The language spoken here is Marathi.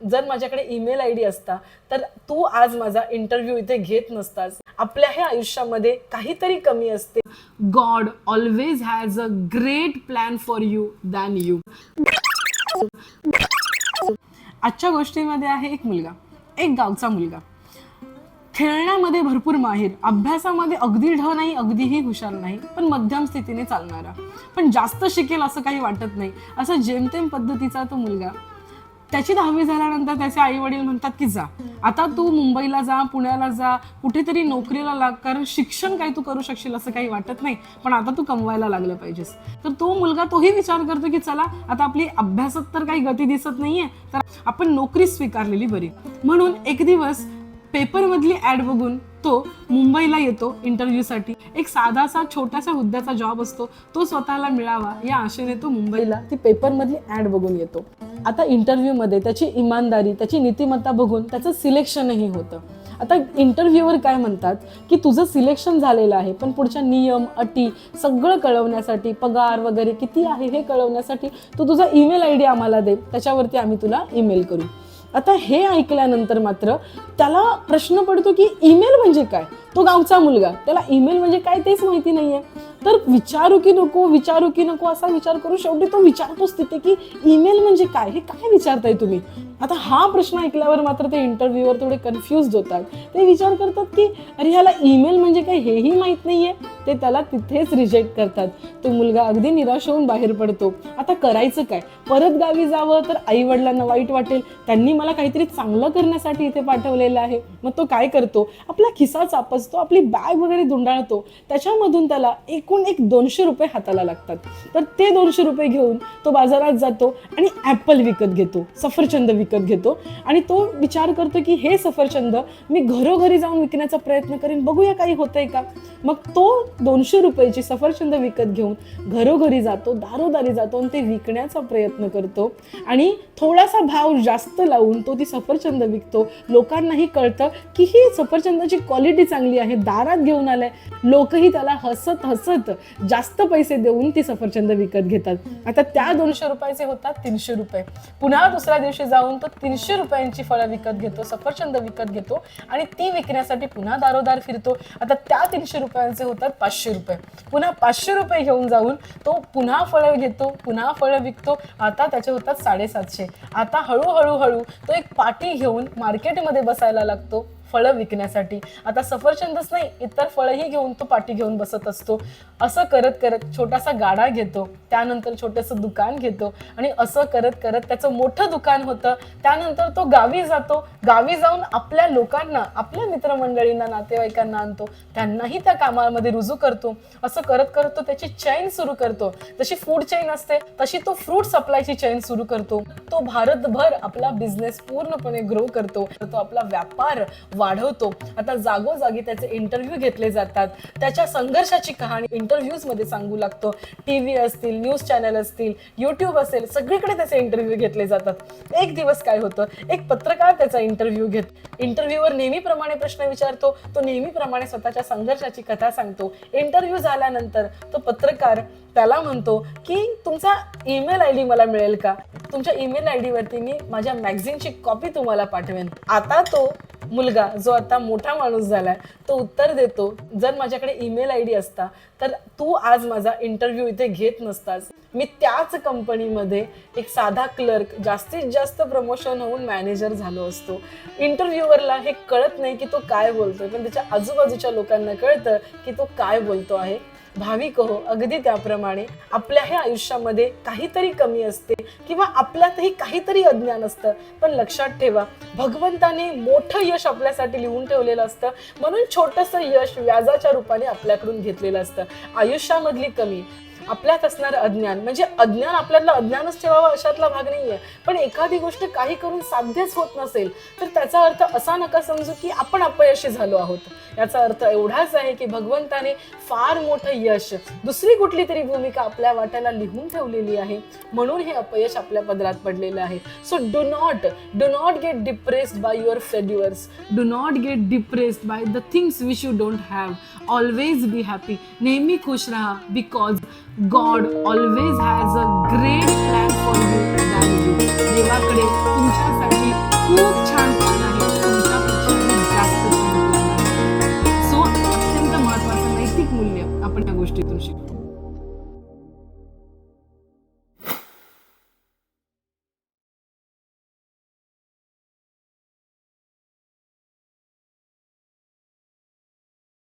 जर माझ्याकडे ईमेल आय डी असता तर तू आज माझा इंटरव्ह्यू इथे घेत नसतास. आपल्या हे आयुष्यामध्ये काहीतरी कमी असते. God always has a great plan for you then you आजच्या गोष्टीमध्ये आहे एक मुलगा एक गावचा मुलगा. खेळण्यामध्ये भरपूर माहीर अभ्यासामध्ये अगदी ढ नाही अगदीही हुशार नाही पण मध्यम स्थितीने चालणारा. पण जास्त शिकेल असं काही वाटत नाही. असं जेमतेम पद्धतीचा तो मुलगा त्याची दहावी झाल्यानंतर त्याचे आई वडील म्हणतात की जा. आता तू मुंबईला जा पुण्याला जा कुठेतरी नोकरीला लाग कारण शिक्षण काही तू करू शकशील असं काही वाटत नाही पण आता तू कमवायला लागलं पाहिजेस. तर तो मुलगा तोही विचार करतो की चला आता आपली अभ्यासात तर काही गती दिसत नाहीये तर आपण नोकरी स्वीकारलेली बरी. म्हणून एक दिवस पेपरमधली ऍड बघून तो मुंबईला येतो इंटरव्ह्यूसाठी. एक साधासा छोटासा हुद्द्याचा जॉब असतो. तो स्वतःला मिळावा या आशेने तो मुंबईला ती पेपरमधली ऍड बघून येतो. आता इंटरव्ह्यूमध्ये त्याची इमानदारी त्याची नीतिमत्ता बघून त्याचं सिलेक्शनही होतं. आता इंटरव्ह्यूवर काय म्हणतात? की तुझं सिलेक्शन झालेलं आहे पण पुढच्या नियम अटी सगळं कळवण्यासाठी पगार वगैरे किती आहे हे कळवण्यासाठी तू तुझा ईमेल आय डी आम्हाला दे त्याच्यावरती आम्ही तुला ईमेल करू. आता हे ऐकल्यानंतर मात्र त्याला प्रश्न पडतो की ईमेल म्हणजे काय? तो गावचा मुलगा. त्याला ईमेल म्हणजे काय तेच माहिती नाहीये. तर विचारू की नको विचारू की नको असा विचार करू शेवटी तो विचारतोच तिथे की ईमेल म्हणजे काय? हे काय विचारताय तुम्ही? आता हा प्रश्न ऐकल्यावर मात्र ते इंटरव्ह्यूवर थोडे कन्फ्युज होतात. ते विचार करतात की अरे ह्याला ईमेल म्हणजे काय? हेही माहीत नाहीये. ते त्याला तिथेच रिजेक्ट करतात. तो मुलगा अगदी निराश होऊन बाहेर पडतो. आता करायचं काय? परत गावी जावं तर आई वडिलांना वाईट वाटेल. त्यांनी मला काहीतरी चांगलं करण्यासाठी इथे पाठवलेलं आहे. मग तो काय करतो? आपला खिसा चापसतो आपली बॅग वगैरे दुंडाळतो त्याच्यामधून त्याला एकूण एक दोनशे रुपये हाताला लागतात. तर ते दोनशे रुपये घेऊन तो बाजारात जातो आणि ॲपल विकत घेतो सफरचंद विकत घेतो. आणि तो विचार करतो की हे सफरचंद मी घरोघरी जाऊन विकण्याचा प्रयत्न करेन बघूया काही होतंय का? मग तो दोनशे रुपयाची सफरचंद विकत घेऊन घरोघरी जातो दारोदारी जातो आणि ते विकण्याचा प्रयत्न करतो. आणि थोडासा भाव जास्त लावून तो ती सफरचंद विकतो. लोकांनाही कळतं की ही सफरचंदाची क्वालिटी चांगली आहे दारात घेऊन आलाय. लोकही त्याला हसत हसत जास्त पैसे देऊन ती सफरचंद विकत घेतात. आता त्या दोनशे रुपयाचे होतात तीनशे रुपये. पुन्हा दुसऱ्या दिवशी जाऊन तो तीनशे रुपयांची फळं विकत घेतो सफरचंद विकत घेतो आणि ती विकण्यासाठी पुन्हा दारोदार फिरतो. आता त्या तीनशे रुपयांचे होतात पाचशे रुपये. पुन्हा पाचशे रुपये घेऊन जाऊन तो पुन्हा फळं घेतो पुन्हा फळं विकतो. आता त्याचे होतात साडेसातशे. आता हळूहळू हळू तो एक पाटी घेऊन मार्केटमध्ये बसायला लागतो. फळं विकण्यासाठी. आता सफरचंदच नाही इतर फळंही घेऊन तो पाठी घेऊन बसत असतो. असं करत करत छोटासा गाडा घेतो त्यानंतर छोटंसं दुकान घेतो आणि असं करत करत त्याचं मोठं दुकान होतं. त्यानंतर तो गावी जातो. गावी जाऊन आपल्या लोकांना आपल्या मित्रमंडळींना नातेवाईकांना आणतो. त्यांनाही त्या कामामध्ये रुजू करतो. असं करत करत तो त्याची चैन सुरू करतो. जशी फूड चैन असते तशी तो फ्रूट सप्लायची चैन सुरू करतो. तो भारतभर आपला बिझनेस पूर्णपणे ग्रो करतो. तो आपला व्यापार वाढवतो. आता जागोजागी त्याचे इंटरव्ह्यू घेतले जातात. त्याच्या संघर्षाची कहाणी इंटरव्ह्यूजमध्ये सांगू लागतो. टीव्ही असतील न्यूज चॅनल असतील युट्यूब असेल सगळीकडे त्याचे इंटरव्ह्यू घेतले जातात. एक दिवस काय होतं? एक पत्रकार त्याचा इंटरव्ह्यू घेत इंटरव्ह्यूवर नेहमीप्रमाणे प्रश्न विचारतो. तो नेहमीप्रमाणे स्वतःच्या संघर्षाची कथा सांगतो. इंटरव्ह्यू झाल्यानंतर तो पत्रकार त्याला म्हणतो की तुमचा ईमेल आय डी मला मिळेल का? तुमच्या ईमेल आय डीवरती मी माझ्या मॅगझिनची कॉपी तुम्हाला पाठवेन. आता तो मुलगा जो आता मोठा माणूस झालाय तो उत्तर देतो. जर माझ्याकडे ईमेल आय डी असता तर तू आज माझा इंटरव्ह्यू इथे घेत नसतास. मी त्याच कंपनीमध्ये एक साधा क्लर्क जास्तीत जास्त प्रमोशन होऊन मॅनेजर झालो असतो. इंटरव्ह्यूवरला हे कळत नाही की तो काय बोलतोय पण त्याच्या आजूबाजूच्या लोकांना कळतं की तो काय बोलतो आहे. भाविक हो अगदी त्याप्रमाणे आपल्या ह्या आयुष्यामध्ये काहीतरी कमी असते किंवा आपल्यातही काहीतरी अज्ञान असतं. पण लक्षात ठेवा भगवंताने मोठं यश आपल्यासाठी लिहून ठेवलेलं असतं. म्हणून छोटंसं यश व्याजाच्या रूपाने आपल्याकडून घेतलेलं असतं. आयुष्यामधली कमी आपल्यात असणारं अज्ञान. म्हणजे अज्ञान आपल्याला अज्ञानच ठेवावं अशातला भाग नाहीये. पण एखादी गोष्ट काही करून साध्यच होत नसेल तर त्याचा अर्थ असा नका समजू की आपण अपयशी झालो आहोत. याचा अर्थ एवढाच आहे की भगवंताने फार मोठं यश दुसरी कुठली तरी भूमिका आपल्या वाट्याला लिहून ठेवलेली आहे. म्हणून हे अपयश आपल्या पदरात पडलेलं आहे. So do not do not get depressed by your failures do not get depressed by the things which you don't have always be happy नेहमी खुश राहा because god always has a great plan for you देवाकडे तुमच्यासाठी